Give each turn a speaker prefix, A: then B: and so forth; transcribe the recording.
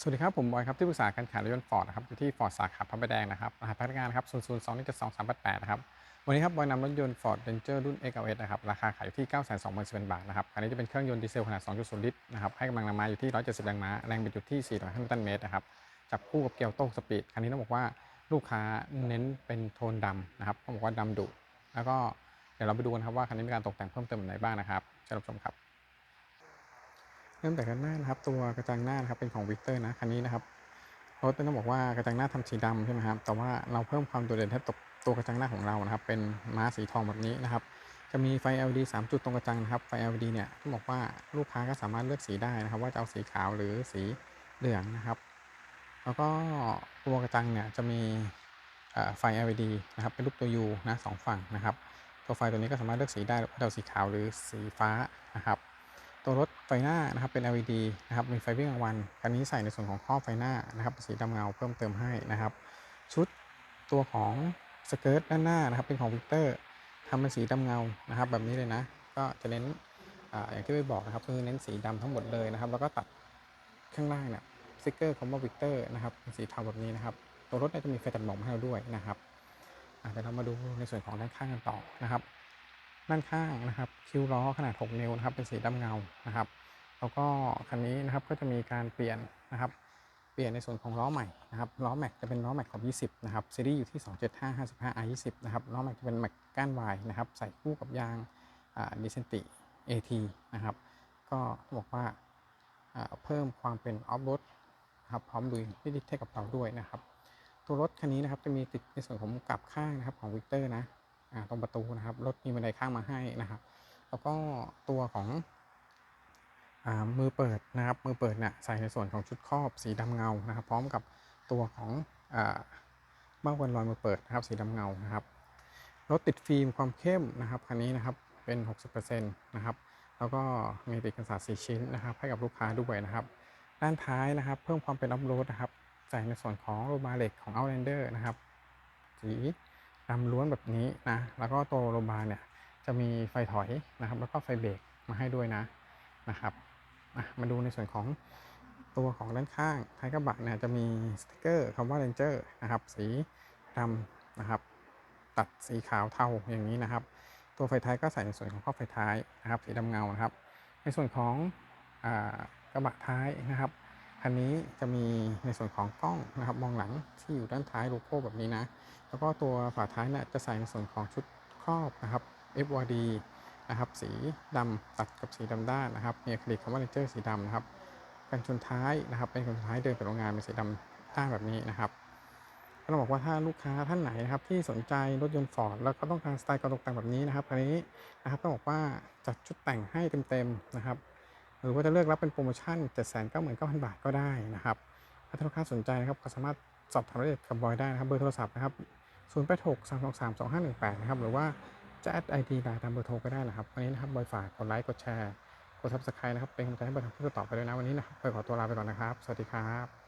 A: สวัสดีครับ ผมบอยครับ ที่ปรึกษาการขายรถยนต์ฟอร์ดนะครับอยู่ที่ฟอร์ดสาขาพระประแดงนะครับรหัสพนักงานครับ0 0 2 1 7 2 3 8 8นะครับวันนี้ครับบอยนำรถยนต์ Ford Ranger รุ่น XLS นะครับราคาขายอยู่ที่ 9 2 0 0 0 0 บาทนะครับคันนี้จะเป็นเครื่องยนต์ดีเซลขนาด 2.0 ลิตรนะครับให้กำลังแรงม้าอยู่ที่ 170 แรงม้าแรงบิดอยู่ที่400นิวตันเมตรนะครับจับคู่กับเกียร์โต้สปีดคันนี้ต้องบอกว่าลูกค้าเน้นเป็นโทนดำนะครับต้องบอกว่าดำดุแล้วก็เดี๋ยวเราไปดูกันครับว่าคันนี้มีการตกแต่งเพิ่มเติมอะไรบ้างนะครับเชิญรับชมครับ ริ่มจากด้านหน้านะครับ ตัวกระจังหน้านะครับเป็นของวิกเตอร์นะคันนี้นะครับรถต้องบอกว่ากระจังหน้าทำสีดำใช่ไหมครับแต่ว่าเราเพิ่มความโดดเด่นให้ตกตัวกระจังหน้าของเรานะครับ เป็นม้าสีทองแบบนี้นะครับ จะมีไฟ LED 3 จุดตรงกระจังนะครับไฟ LED เนี่ยต้องบอกว่าลูกค้าก็สามารถเลือกสีได้นะครับ ว่าจะเอาสีขาวหรือสีเหลืองนะครับ แล้วก็ตัวกระจังเนี่ยจะมีไฟ LED นะครับเป็นรูปตัว U นะสองฝั่งนะครับ ตัวไฟตัวนี้ก็สามารถเลือกสีได้ว่าจะเอาสีขาวหรือสีฟ้านะครับ ตัวรถไฟหน้านะครับเป็น LED นะครับมีไฟวิ่งกลางวันคันนี้ใส่ในส่วนของครอบไฟหน้านะครับสีดำเงาเพิ่มเติมให้นะครับ ชุดตัวของสเกิร์ตด้านหน้านะครับเป็นของวิกเตอร์ทำเป็นสีดำเงานะครับ แบบนี้เลยนะ ก็จะเน้นออย่างที่ไปบอกนะครับคือเน้นสีดำทั้งหมดเลยนะครับ แล้วก็ตัดข้างล่างเนี่ยสติกเกอร์คำว่าวิกเตอร์นะครับสีเทาแบบนี้นะครับ ตัวรถนี่จะมีไฟตัดหมอกให้เราด้วยนะครับเดี๋ยวเรามาดูในส่วนของด้านข้างกันต่อนะครับ ด้านข้างนะครับ คิ้วล้อขนาด 6 นิ้วนะครับ เป็นสีดำเงานะครับ แล้วก็คันนี้นะครับก็จะมีการเปลี่ยนนะครับ เปลี่ยนในส่วนของล้อใหม่นะครับ ล้อแม็กจะเป็นล้อแม็กของ20 นะครับ ซีรีส์อยู่ที่ 275 55 R 20 นะครับ ล้อแม็กจะเป็นแม็กก้านวายนะครับ ใส่คู่กับยางดิเซนติ AT นะครับ ก็บอกว่าอ่าเพิ่มความเป็นออฟโรดนะครับพร้อมลุยที่ดิให้กับเราด้วยนะครับ ตัวรถคันนี้นะครับจะมีติดในส่วนของกลับข้างนะครับของวิกเตอร์นะ ตรงประตูนะครับรถมีบันไดข้างมาให้นะครับ แล้วก็ตัวของอมือเปิดนะครับ มือเปิดเนี่ยใส่ในส่วนของชุดครอบสีดำเงานะครับ พร้อมกับตัวของอ่าเบ้ากันรอยมือเปิดนะครับ สีดำเงานะครับรถติดฟิล์มความเข้มนะครับคันนี้นะครับเป็น 60%นะครับแล้วก็มีติดกันศาสตร์4ชิ้นนะครับ ให้กับลูกค้าด้วยนะครับ ด้านท้ายนะครับ เพิ่มความเป็นออฟโรดนะครับใส่ในส่วนของโรบาเหล็กของ Outlander นะครับสี ดำล้วนแบบนี้นะ แล้วก็ตัวโรบาร์เนี่ยจะมีไฟถอยนะครับ แล้วก็ไฟเบรกมาให้ด้วยนะนะครับอะมาดูในส่วนของตัวของด้านข้างท้ายกระบะเนี่ยจะมีสติกเกอร์คำว่า Ranger นะครับ สีดำนะครับ ตัดสีขาวเทาอย่างนี้นะครับ ตัวไฟท้ายก็ใส่ในส่วนของครอไฟท้ายนะครับ สีดำเงานะครับ ในส่วนของอกระบะท้ายนะครับ คันนี้จะมีในส่วนของกล้องนะครับมองหลังที่อยู่ด้านท้ายโลโก้แบบนี้นะ แล้วก็ตัวฝาท้ายเนี่ยจะใส่ในส่วนของชุดครอบนะครับ FWD นะครับสีดำตัดกับสีดำด้านนะครับมีอะคริลิกคำว่าเลนเจอร์สีดำนะครับกันชนท้ายนะครับ เป็นกันชนท้ายเดินไปโรงงานเป็นสีดำด้านแบบนี้นะครับก็ต้องบอกว่าถ้าลูกค้าท่านไหนนะครับที่สนใจรถยนต์ฟอร์ดแล้วก็ต้องการสไตล์การตกแต่งแบบนี้นะครับคันนี้นะครับต้องบอกว่าจัดชุดแต่งให้เต็มๆนะครับ หรือว่าจะเลือกรับเป็นโปรโมชั่น 7 9 9 0 0 0 บาทก็ได้นะครับ ถ้าลูกค้าสนใจนะครับก็สามารถสอบถามรายละเอียดกับบอยได้นะครับ เบอร์โทรศัพท์นะครับ 0 8 6 3 2 3 2 5 1 8 นะครับ หรือว่าจะแอดไอดีไลน์ตามเบอร์โทรก็ได้นะครับ วันนี้นะครับบอยฝากกดไลค์ กดแชร์ กดซับสไครต์นะครับ เป็นกำลังใจให้บอยทำคลิปต่อไปด้วยนะ วันนี้นะครับบอยขอตัวลาไปก่อนนะครับ สวัสดีครับ